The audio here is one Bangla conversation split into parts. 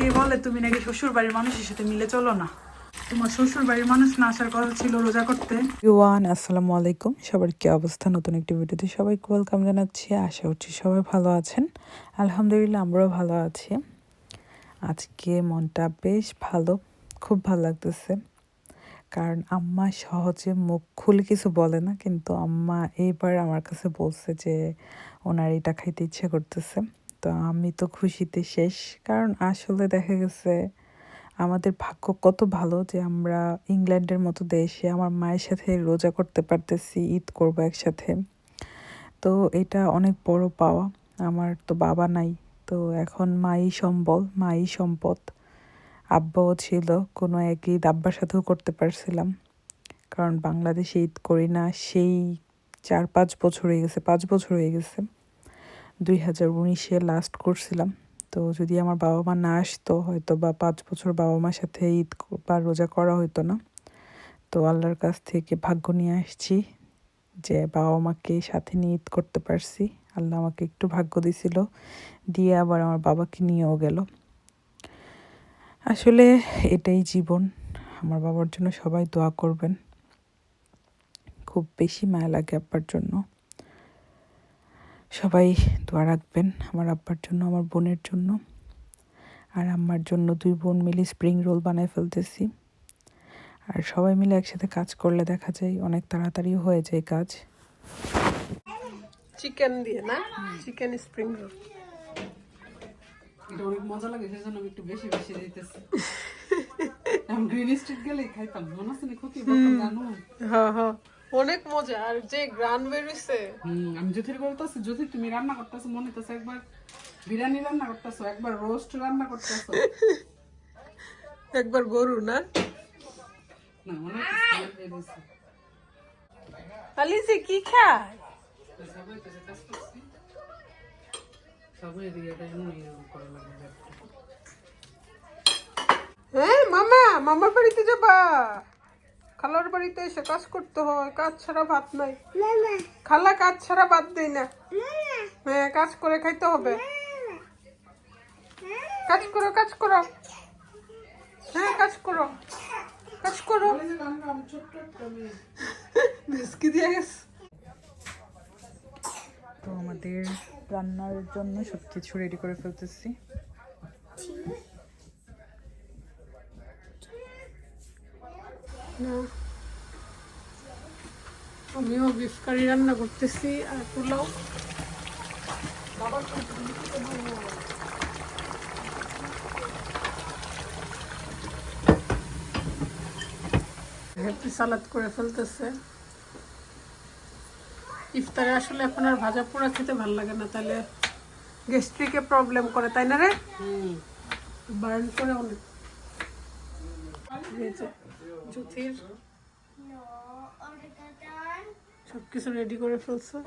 অনেকেই বলে তুমি নাকি শ্বশুর বাড়ির মানুষের সাথে মিলে চলো না? তোমার শ্বশুর বাড়ির মানুষ না আসার কথা ছিল রোজা আসসালামু আলাইকুম। সবার কি অবস্থা? নতুন একটি ভিডিওতে সবাইকে ওয়েলকাম জানাচ্ছি। আশা করছি সবাই ভালো আছেন। আলহামদুলিল্লাহ, আমরাও ভালো আছি। আজকে মনটা বেশ ভালো, খুব ভালো লাগতেছে। কারণ আম্মা সহজে মুখ খুলে কিছু বলে না, কিন্তু আম্মা এইবার আমার কাছে বলছে যে, ওনার এটা খাইতে ইচ্ছে করতেছে। তো আমি তো খুশিতে শেষ। কারণ আসলে দেখা গেছে, আমাদের ভাগ্য কত ভালো যে আমরা ইংল্যান্ডের মতো দেশে আমার মায়ের সাথে রোজা করতে পারতেছি, ঈদ করব একসাথে। তো এটা অনেক বড় পাওয়া। আমার তো বাবা নাই, তো এখন মাই সম্বল, মাই সম্পদ। আব্বাও ছিল, কোনো এক ঈদ আব্বার সাথেও করতে পারছিলাম। কারণ বাংলাদেশে ঈদ করি না, সেই চার পাঁচ বছর হয়ে গেছে, পাঁচ বছর হয়ে গেছে। দুই হাজার উনিশে লাস্ট করছিলাম। তো যদি আমার বাবা মা না আসতো, হয়তো বা পাঁচ বছর বাবা মার সাথে ঈদ বা রোজা করা হতো না। তো আল্লাহর কাছ থেকে ভাগ্য নিয়ে আসছি যে বাবা মাকে সাথে নিয়ে ঈদ করতে পারছি। আল্লাহ আমাকে একটু ভাগ্য দিছিল, দিয়ে আবার আমার বাবাকে নিয়েও গেল। আসলে এটাই জীবন। আমার বাবার জন্য সবাই দোয়া করবেন। খুব বেশি মায়া লাগে আব্বার জন্য। সবাই দোয়া রাখবেন আমার আব্বার জন্য আমার বোনের জন্য। আর আমার জন্য দুই বোন মিলে স্প্রিং রোল বানায় ফেলতেছি। আর সবাই মিলে একসাথে কাজ করলে দেখা যায় অনেক তাড়াতাড়ি হয়ে যায় কাজ। চিকেন দিয়ে না? চিকেন স্প্রিং রোল অনেক মজা লাগে সেজন্য আমি একটু বেশি বেশি দিতেছি। আমি গ্রিন স্ট্রিট গেলেই খাইতাম মনে আছে না ক্ষতি হ্যাঁ হ্যাঁ অনেক মজা আর যে গ্রান বেরিয়েছে হুম, আমি জ্যোতির বলতেছি জ্যোতি তুমি রান্না করতেছো মনে হইতেছে একবার বিরিয়ানি রান্না করতেছো একবার রোস্ট রান্না করতেছো। একবার গরু না? না হইছে। আলিসে কি খায়? হ্যাঁ মামা মামার বাড়িতে যাবা। খালার বাড়িতে এসে কাজ করতে হয় কাজ ছাড়া ভাত নাই। খালা কাজ ছাড়া ভাত দেয় না। হ্যাঁ কাজ করে খাইতে হবে। কাজ করো কাজ করো। হ্যাঁ কাজ করো। কাজ করো। বিস্কি দিয়ে গেছে। তো আমাদের রান্নার জন্য সব কিছু রেডি করে ফেলতেছি। না। আমিও বিফ কারি রান্না করতেছি আর পোলাও। হ্যাপি সালাদ করে ফেলতেছে। ইফতারে আসলে এখন আর ভাজা পোড়া খেতে ভালো লাগে না তাহলে গ্যাস্ট্রিকে প্রবলেম করে তাই না রে? বার্ন করে অনেক। সব কিছু রেডি করে ফেলছে?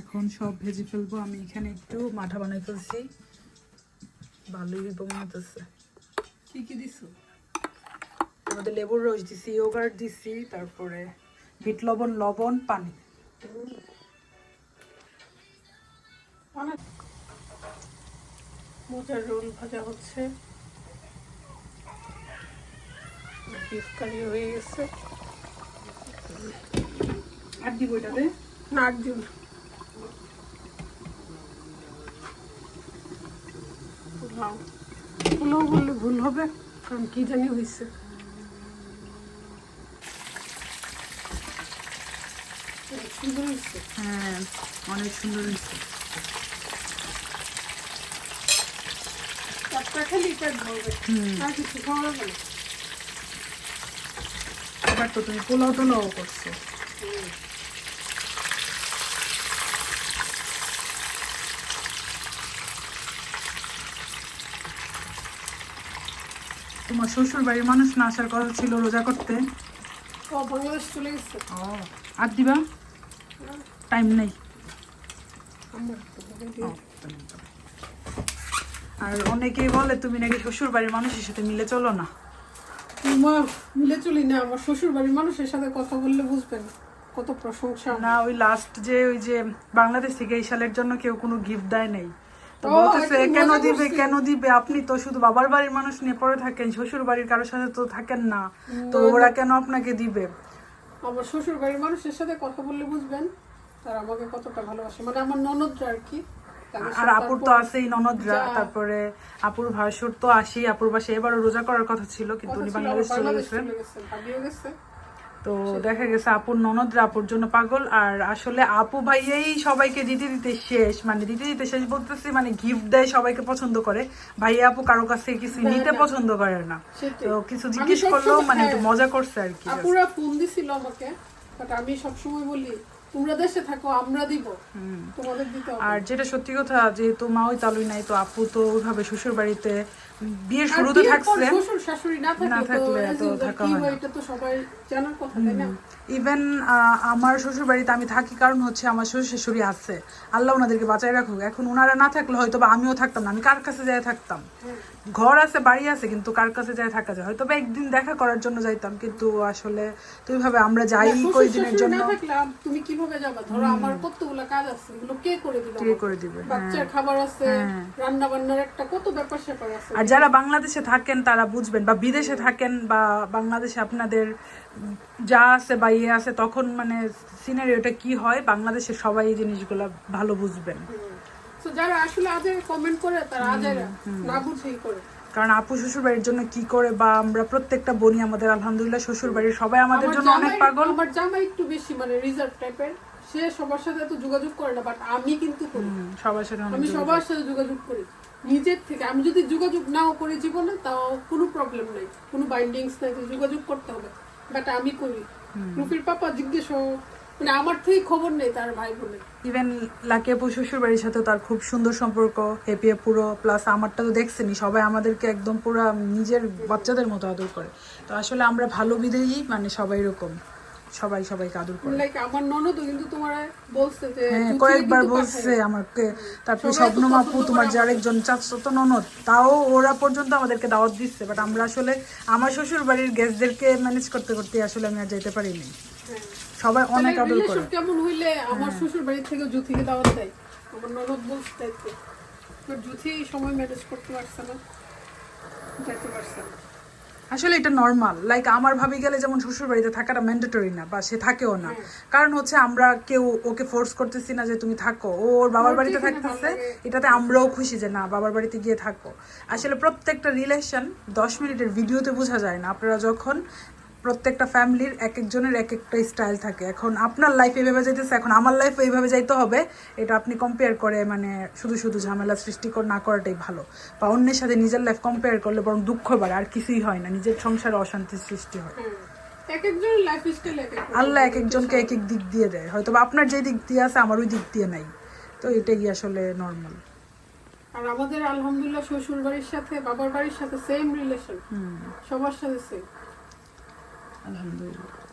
এখন সব ভেজে ফেলব। আমি এখানে একটু মাঠা বানাই ফেলছি। ভালোই মনে হতেছে কি কি দিছো? আমাদের লেবুর রস দিছি ইয়োগার্ট দিছি তারপরে বিট লবণ লবণ পানি। মোজার রোল ভাজা হচ্ছে। বিফ হয়ে গেছে। আর দিব এটাতে? নাক দিন পোলাও পোলাও বললে ভুল হবে কারণ কি জানি হয়েছে। হ্যাঁ অনেক সুন্দর হয়েছে। চারটা খালি পেট ভরবে আর কিছু খাওয়া যাবে তো তুমি পোলাও টোলাও করছ। তোমার শ্বশুর বাড়ির মানুষ না আসার কথা ছিল রোজা করতে? ও বাংলাদেশ চলে গেছে। ও আর দিবা? টাইম নেই। আর অনেকেই বলে তুমি নাকি শ্বশুর বাড়ির মানুষের সাথে মিলে চলো না। মিলে চলি না আমার শ্বশুর বাড়ির মানুষের সাথে কথা বললে বুঝবেন কত প্রশংসা না ওই লাস্ট যে ওই যে বাংলাদেশ থেকে এই সালের জন্য কেউ কোনো গিফট দেয় নাই। তো বলতেছে কেন দিবে কেন দিবে? আপনি তো শুধু বাবার বাড়ির মানুষ নিয়ে পড়ে থাকেন শ্বশুর বাড়ির কারোর সাথে তো থাকেন না। তো ওরা কেন আপনাকে দিবে? আমার শ্বশুর বাড়ির মানুষের সাথে কথা বললে বুঝবেন তারা আমাকে কতটা ভালোবাসে। মানে আমার ননদরা আর কি আর আপুর তো আছেই ননদরা তারপরে আপুর ভাসুর তো আসি আপুর বাসে এবারও রোজা করার কথা ছিল কিন্তু উনি বাংলাদেশ চলে বাংলাদেশ গেছে চলে গেছে ভাবিও গেছে। তো দেখা গেছে আপুর ননদরা আপুর জন্য পাগল আর আসলে আপু ভাইয়াই সবাইকে দিতে দিতে শেষ মানে দিতে দিতে শেষ বলতেছি মানে গিফট দেয় সবাইকে পছন্দ করে। ভাইয়া আপু কারও কাছ থেকে কিছু নিতে পছন্দ করে না। তো কিছু জিজ্ঞেস সবসময়- করলেও মানে একটু হ্যাঁ। মজা করছে আর কি আপুরা ফোন দিছিল আমাকে বাট আমি সবসময় বলি তোমরা দেশে থাকো আমরা দিব। তোমাদের দিতে আর যেটা সত্যি কথা যেহেতু মা ওই তালুই নাই তো আপু তো ওইভাবে শ্বশুর বাড়িতে বিয়ের শুরুতে থাকছে। শ্বশুর শাশুড়ি না থাকলে তো থাকা হয় এটা তো সবাই জানার কথা তাই না? ইভেন আমার শ্বশুর বাড়িতে আমি থাকি কারণ হচ্ছে আমার শ্বশুর শাশুড়ি আছে। আল্লাহ ওনাদেরকে বাঁচায় রাখুক। এখন ওনারা না থাকলে হয়তো বা আমিও থাকতাম না আমি কার কাছে যাই থাকতাম? ঘর আছে বাড়ি আছে কিন্তু কার কাছে যাই থাকা যায়? হয়তো বা একদিন দেখা করার জন্য যাইতাম কিন্তু আসলে তো ওইভাবে আমরা যাই কই দিনের জন্য। তুমি কীভাবে যাবা। ধরো আমার কতগুলো কাজ আছে এগুলো কে করে দিবে কে করে দিবে? বাচ্চার খাবার আছে রান্না বান্নার একটা কত ব্যাপার স্যাপার আছে। আর যারা বাংলাদেশে থাকেন তারা বুঝবেন বা বিদেশে থাকেন বা বাংলাদেশে আপনাদের যা আছে বা ইয়ে আছে তখন মানে সিনারিওটা কি হয় বাংলাদেশে সবাই এই জিনিসগুলো ভালো বুঝবেন। তো যারা আসলে আজের কমেন্ট করে তারা আজের না বুঝেই করে। কারণ আপু শ্বশুর বাড়ির জন্য কি করে? বা আমরা প্রত্যেকটা বনি আমাদের আলহামদুলিল্লাহ শ্বশুর বাড়ির সবাই আমাদের জন্য অনেক পাগল। আমার জামাই একটু বেশি মানে রিজার্ভ টাইপের সে সবার সাথে তো যোগাযোগ করে না বাট আমি কিন্তু করি। সবার সাথে আমি সবার সাথে যোগাযোগ করি। নিজের থেকে আমি যদি যোগাযোগ নাও করি জীবনে তাও কোনো প্রবলেম নেই। কোনো বাইন্ডিংস নাই যোগাযোগ করতে হবে। বাট আমি করি। রুফির পাপা জিজ্ঞেস মানে আমার থেকে খবর নেই তার ভাই বোনের। ইভেন লাকি আপু শ্বশুর বাড়ির সাথে তার খুব সুন্দর সম্পর্ক হ্যাপি পুরো প্লাস আমারটা তো দেখছেনি সবাই আমাদেরকে একদম পুরো নিজের বাচ্চাদের মতো আদর করে। তো আসলে আমরা ভালো বিধেই মানে সবাই এরকম। সবাই সবাইকে আদর করে। লাইক আমার ননদও কিন্তু তোমার বলছে যে হ্যাঁ কয়েকবার বলছে। আমাকে। তারপরে সবাই স্বপ্ন আপু তোমার করে যে আরেকজন চাচতো ননদ তাও ওরা পর্যন্ত আমাদেরকে দাওয়াত দিচ্ছে। বাট আমরা আসলে আমার শ্বশুর বাড়ির গেস্টদেরকে ম্যানেজ করতে করতে আসলে আমি আর যেতে পারিনি। হ্যাঁ। সবাই অনেক আদর করে। কেমন হইলে? আমার শ্বশুর বাড়ি থেকে জুথিকে দাওয়াত দেয়? আমার ননদ বলছে তাই তো জুথি এই সময় ম্যানেজ করতে পারছে না। যেতে পারছে না। আসলে এটা নর্মাল লাইক আমার ভাবি গেলে যেমন শ্বশুর বাড়িতে থাকাটা ম্যান্ডেটরি না বা সে থাকেও না। কারণ হচ্ছে আমরা কেউ ওকে ফোর্স করতেছি না যে তুমি থাকো। ও ওর বাবার বাড়িতে থাকতেছে এটাতে আমরাও খুশি যে না বাবার বাড়িতে গিয়ে থাকো। আসলে প্রত্যেকটা রিলেশন দশ মিনিটের ভিডিওতে বোঝা যায় না। আপনারা যখন প্রত্যেকটা ফ্যামিলির এক একজনের এক একটা স্টাইল থাকে। এখন আপনার লাইফ এইভাবে যাইতেছে এখন আমার লাইফ এইভাবে যাইতে হবে এটা আপনি কম্পেয়ার করে মানে শুধু শুধু ঝামেলা সৃষ্টি কর না করাটাই ভালো। বা অন্যের সাথে নিজের লাইফ কম্পেয়ার করলে বরং দুঃখ বাড়ে আর কিছুই হয় না নিজের সংসারে অশান্তির সৃষ্টি হয়। আল্লাহ এক একজনকে এক এক দিক দিয়ে দেয়। হয়তো বা আপনার যে দিক দিয়ে আছে আমার ওই দিক দিয়ে নাই। তো এটাই আসলে নর্মাল আর আমাদের আলহামদুলিল্লাহ শ্বশুর বাড়ির সাথে বাবার বাড়ির সাথে সেম রিলেশন সবার সাথে সেম আলহামদুলিল্লাহ